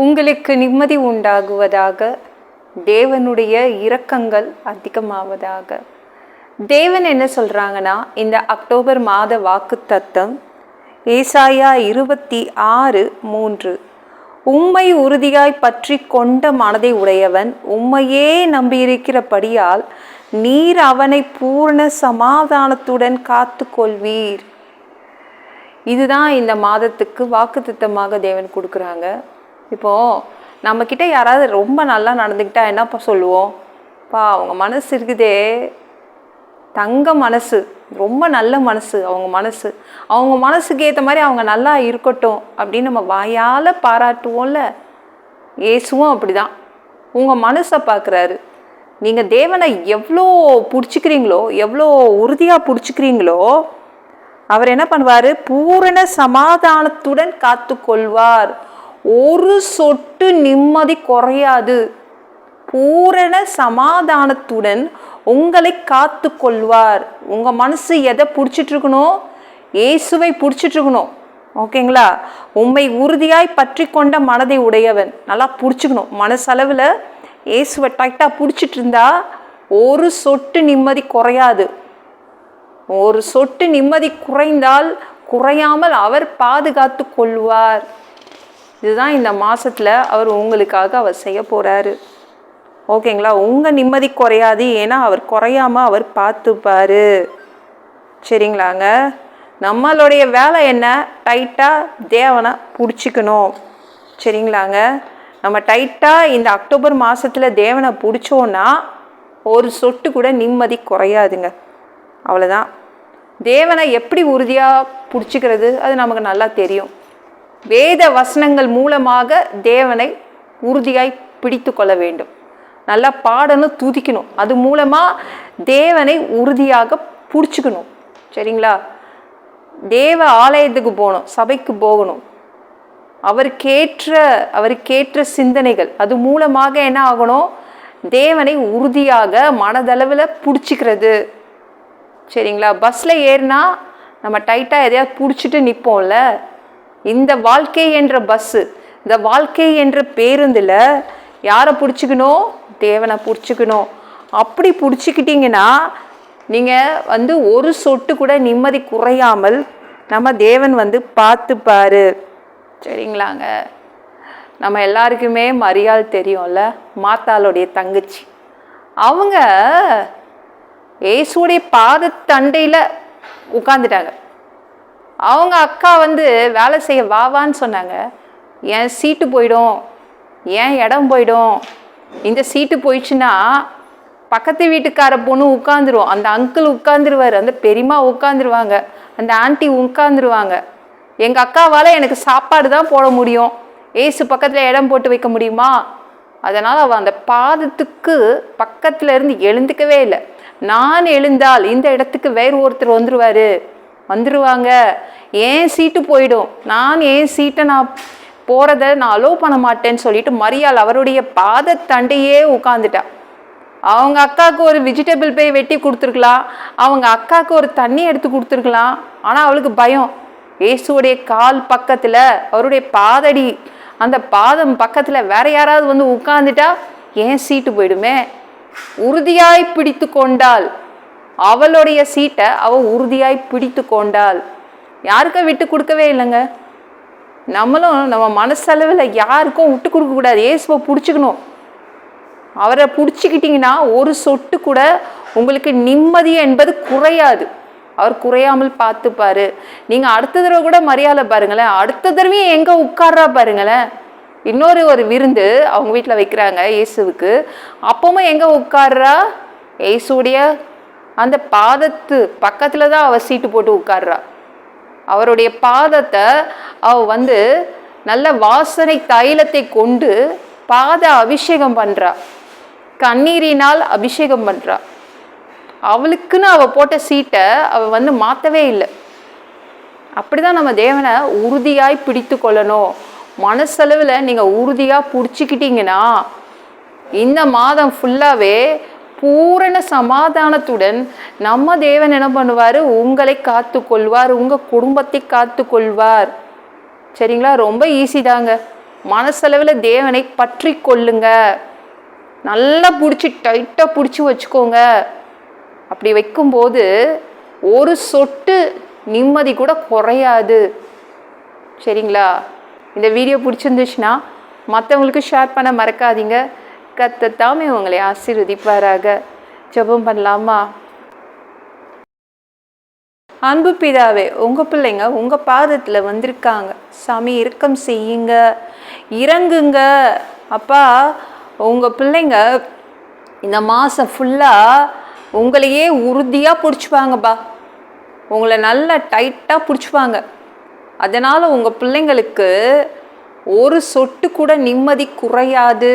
உங்களுக்கு நிம்மதி உண்டாகுவதாக தேவனுடைய இரக்கங்கள் அதிகமாவதாக. தேவன் என்ன சொல்கிறாங்கன்னா இந்த அக்டோபர் மாத வாக்கு தத்தம் ஏசாயா இருபத்தி ஆறு மூன்று. உம்மை உறுதியாய் பற்றி கொண்ட மனதை உடையவன் உம்மையே நம்பியிருக்கிறபடியால் நீர் அவனை பூர்ண சமாதானத்துடன் காத்து கொள்வீர் இதுதான் இந்த மாதத்துக்கு வாக்குத்தத்தமாக தேவன் கொடுக்குறாங்க. இப்போ நம்மக்கிட்ட யாராவது ரொம்ப நல்லா நடந்துக்கிட்டால் என்னப்பா சொல்லுவோம்? பா அவங்க மனசு இருக்குதே. தங்க மனசு ரொம்ப நல்ல மனசு அவங்க மனசு. அவங்க மனசுக்கு ஏற்ற மாதிரி அவங்க நல்லா இருக்கட்டும் அப்படின்னு நம்ம வாயால் பாராட்டுவோம்ல. இயேசுவும் அப்படிதான். உங்கள் மனசை பார்க்குறாரு நீங்கள் தேவனை எவ்வளோ பிடிச்சிக்கிறீங்களோ எவ்வளோ உறுதியாக பிடிச்சிக்கிறீங்களோ அவர் என்ன பண்ணுவார்? பூரண சமாதானத்துடன் காத்து கொள்வார் ஒரு சொட்டு நிம்மதி குறையாது. பூரண சமாதானத்துடன் உங்களை காத்து கொள்வார் உங்கள் மனசு எதை பிடிச்சிட்டு இருக்கணும் இயேசுவை பிடிச்சிட்டு இருக்கணும் ஓகேங்களா? உண்மை உறுதியாய் பற்றி கொண்ட மனதை உடையவன். நல்லா பிடிச்சிக்கணும். மனசளவில் இயேசுவை டைட்டாக பிடிச்சிட்டு இருந்தா ஒரு சொட்டு நிம்மதி குறையாது. ஒரு சொட்டு நிம்மதி குறைந்தால் குறையாமல் அவர் பாதுகாத்து கொள்வார். இதுதான் இந்த மாதத்தில் அவர் உங்களுக்காக அவர் செய்ய போகிறாரு ஓகேங்களா? உங்கள் நிம்மதி குறையாது. ஏன்னா அவர் குறையாம அவர் பார்த்துப்பாரு. சரிங்களாங்க? நம்மளுடைய வேலை என்ன? டைட்டாக தேவனை பிடிச்சிக்கணும். சரிங்களாங்க? நம்ம டைட்டாக இந்த அக்டோபர் மாதத்தில் தேவனை பிடிச்சோன்னா ஒரு சொட்டு கூட நிம்மதி குறையாதுங்க. அவ்வளோதான் தேவனை எப்படி உறுதியாக பிடிச்சிக்கிறது? அது நமக்கு நல்லா தெரியும். வேத வசனங்கள் மூலமாக தேவனை உறுதியாய் பிடித்து கொள்ள வேண்டும். நல்லா பாடணும் துதிக்கணும். அது மூலமாக தேவனை உறுதியாக பிடிச்சிக்கணும். சரிங்களா? தேவ ஆலயத்துக்கு போகணும் சபைக்கு போகணும். அவருக்கேற்ற அவருக்கேற்ற சிந்தனைகள் அது மூலமாக என்ன ஆகணும்? தேவனை உறுதியாக மனதளவில் பிடிச்சிக்கிறது. சரிங்களா? பஸ்ஸில் ஏறினா நம்ம டைட்டாக எதையாவது பிடிச்சிட்டு நிற்போம்ல இந்த வாழ்க்கை என்ற பஸ்ஸு இந்த வாழ்க்கை என்ற பேருந்தில் யாரை பிடிச்சிக்கணும்? தேவனை பிடிச்சிக்கணும். அப்படி பிடிச்சிக்கிட்டிங்கன்னா நீங்கள் வந்து ஒரு சொட்டு கூட நிம்மதி குறையாமல் நம்ம தேவன் வந்து பார்த்துப்பார். சரிங்களாங்க? நம்ம எல்லாருக்குமே மரியாள் தெரியும்ல மாத்தாளுடைய தங்கச்சி. அவங்க ஏசுடைய பாதத்தண்டையில் உட்காந்துட்டாங்க அவங்க அக்கா வந்து வேலை செய்ய வாவான்னு சொன்னாங்க. என் சீட்டு போயிடும். ஏன் இடம் போயிடும். இந்த சீட்டு போயிடுச்சுன்னா பக்கத்து வீட்டுக்கார பொண்ணு உட்காந்துருவோம் அந்த அங்கிள் உட்காந்துருவார் அந்த பெரியம்மா உட்காந்துருவாங்க அந்த ஆண்டி உட்காந்துருவாங்க எங்கள் அக்காவால் எனக்கு சாப்பாடு தான் போட முடியும். ஏசு பக்கத்தில் இடம் போட்டு வைக்க முடியுமா? அதனால் அவள் அந்த பாதத்துக்கு பக்கத்தில் இருந்து எழுந்துக்கவே இல்லை. நான் எழுந்தால் இந்த இடத்துக்கு வேறு ஒருத்தர் வந்துடுவார் வந்துடுவாங்க ஏன் சீட்டு போயிடும்? நான் ஏன் சீட்டை நான் போகிறத நான் அலோவ் பண்ண மாட்டேன்னு சொல்லிட்டு மரியாள் அவருடைய பாதத்தண்டையே உட்காந்துட்டா அவங்க அக்காவுக்கு ஒரு வெஜிடபிள் போய் வெட்டி கொடுத்துருக்கலாம். அவங்க அக்காவுக்கு ஒரு தண்ணி எடுத்து கொடுத்துருக்கலாம். ஆனால் அவளுக்கு பயம். இயேசுடைய கால் பக்கத்தில் அவருடைய பாதடி அந்த பாதம் பக்கத்தில் வேற யாராவது வந்து உட்காந்துட்டா ஏன் சீட்டு போயிடுமே? உறுதியாய் பிடித்து கொண்டாள். அவளுடைய சீட்டை அவள் உறுதியாய் பிடித்து கொண்டாள். யாருக்கும் விட்டு கொடுக்கவே இல்லைங்க. நம்மளும் நம்ம மனசளவில் யாருக்கும் விட்டு கொடுக்கக்கூடாது ஏசுவை பிடிச்சிக்கணும். அவரை பிடிச்சிக்கிட்டிங்கன்னா ஒரு சொட்டு கூட உங்களுக்கு நிம்மதி என்பது குறையாது. அவர் குறையாமல் பார்த்துப்பார். நீங்கள் அடுத்த தடவை கூட மரியாதை பாருங்களேன். அடுத்த தடவையும் எங்கே உட்கார்றா பாருங்களேன். இன்னொரு ஒரு விருந்து அவங்க வீட்டில் வைக்கிறாங்க இயேசுவுக்கு. அப்பவும் எங்கே உட்கார்றா? இயேசுடைய அந்த பாதத்து பக்கத்தில் தான் அவள் சீட்டு போட்டு உட்கார்றா. அவருடைய பாதத்தை அவள் வந்து நல்ல வாசனை தைலத்தை கொண்டு பாத அபிஷேகம் பண்ணுறா கண்ணீரினால் அபிஷேகம் பண்ணுறா அவளுக்குன்னு அவள் போட்ட சீட்டை அவள் வந்து மாற்றவே இல்லை. அப்படிதான் நம்ம தேவனை உறுதியாய் பிடித்து கொள்ளணும். மனசளவில் நீங்கள் உறுதியாக பிடிச்சிக்கிட்டீங்கன்னா இந்த மாதம் ஃபுல்லாகவே பூரண சமாதானத்துடன் நம்ம தேவன் என்ன பண்ணுவார்? உங்களை காத்து கொள்வார் உங்கள் குடும்பத்தை காத்து கொள்வார் சரிங்களா? ரொம்ப ஈஸி தாங்க. மனசளவில் தேவனை பற்றி கொள்ளுங்க. நல்லா பிடிச்சி டைட்டாக பிடிச்சி வச்சுக்கோங்க. அப்படி வைக்கும்போது ஒரு சொட்டு நிம்மதி கூட குறையாது. சரிங்களா? இந்த வீடியோ பிடிச்சிருந்துச்சுன்னா மற்றவங்களுக்கு ஷேர் பண்ண மறக்காதீங்க. கத்தத்தாமே உங்களை ஆசீர்வதிப்பாராக. ஜெபம் பண்ணலாமா? அன்பு பிதாவே உங்கள் பிள்ளைங்க உங்கள் பாதத்தில் வந்திருக்காங்க. சாமி இறக்கம் செய்யுங்க. இறங்குங்க. அப்பா உங்கள் பிள்ளைங்க இந்த மாதம் ஃபுல்லாக உங்களையே உறுதியாக பிடிச்சிப்பாங்கப்பா. உங்களை நல்லா டைட்டாக பிடிச்சிப்பாங்க. அதனால் உங்கள் பிள்ளைங்களுக்கு ஒரு சொட்டு கூட நிம்மதி குறையாது.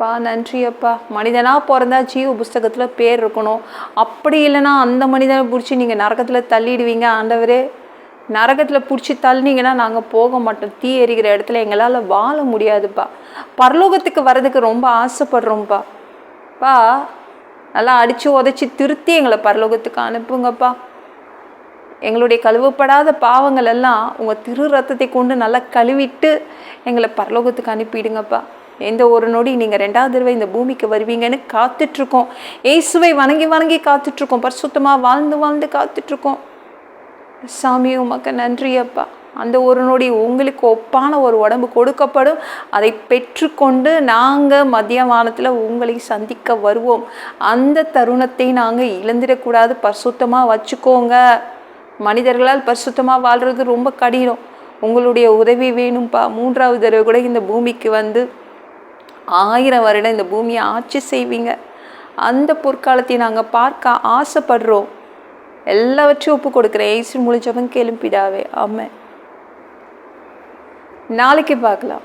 அப்பா நன்றி அப்பா. மனிதனாக பிறந்தா ஜீவ புஸ்தகத்தில் பேர் இருக்கணும். அப்படி இல்லைன்னா அந்த மனிதனை பிடிச்சி நீங்கள் நரகத்தில் தள்ளிடுவீங்க ஆண்டவரே. நரகத்தில் பிடிச்சி தள்ளினீங்கன்னா நாங்கள் போக மாட்டோம். தீ எரிகிற இடத்துல எங்களால் வாழ முடியாதுப்பா. பரலோகத்துக்கு வர்றதுக்கு ரொம்ப ஆசைப்படுறோம்ப்பா பா நல்லா அடித்து உதச்சி திருத்தி எங்களை பரலோகத்துக்கு அனுப்புங்கப்பா. எங்களுடைய கழுவப்படாத பாவங்கள் எல்லாம் உங்கள் திரு ரத்தத்தை கொண்டு நல்லா கழுவிட்டு எங்களை பரலோகத்துக்கு அனுப்பிடுங்கப்பா. எந்த ஒரு நொடி நீங்கள் ரெண்டாவது தடவை இந்த பூமிக்கு வருவீங்கன்னு காத்துட்ருக்கோம். இயேசுவை வணங்கி வணங்கி காத்துட்ருக்கோம். பரிசுத்தமாக வாழ்ந்து வாழ்ந்து காத்துட்ருக்கோம். சாமி உமக்கு நன்றி அப்பா. அந்த ஒரு நொடி உங்களுக்கு ஒப்பான ஒரு உடம்பு கொடுக்கப்படும். அதை பெற்றுக்கொண்டு நாங்கள் மதிய வானத்தில் உங்களை சந்திக்க வருவோம். அந்த தருணத்தை நாங்கள் இழந்துடக்கூடாது. பரிசுத்தமாக வச்சுக்கோங்க. மனிதர்களால் பரிசுத்தமாக வாழ்கிறது ரொம்ப கடினம். உங்களுடைய உதவி வேணும்ப்பா மூன்றாவது தடவை கூட இந்த பூமிக்கு வந்து ஆயிரம் வருடம் இந்த பூமியை ஆட்சி செய்வீங்க. அந்த பொற்காலத்தை நாங்கள் பார்க்க ஆசைப்படுறோம். எல்லாவற்றையும் ஒப்பு கொடுக்குறேன் ஏசு முடிஞ்சவன் கேளும்பிடாவே ஆமாம் நாளைக்கு பார்க்கலாம்.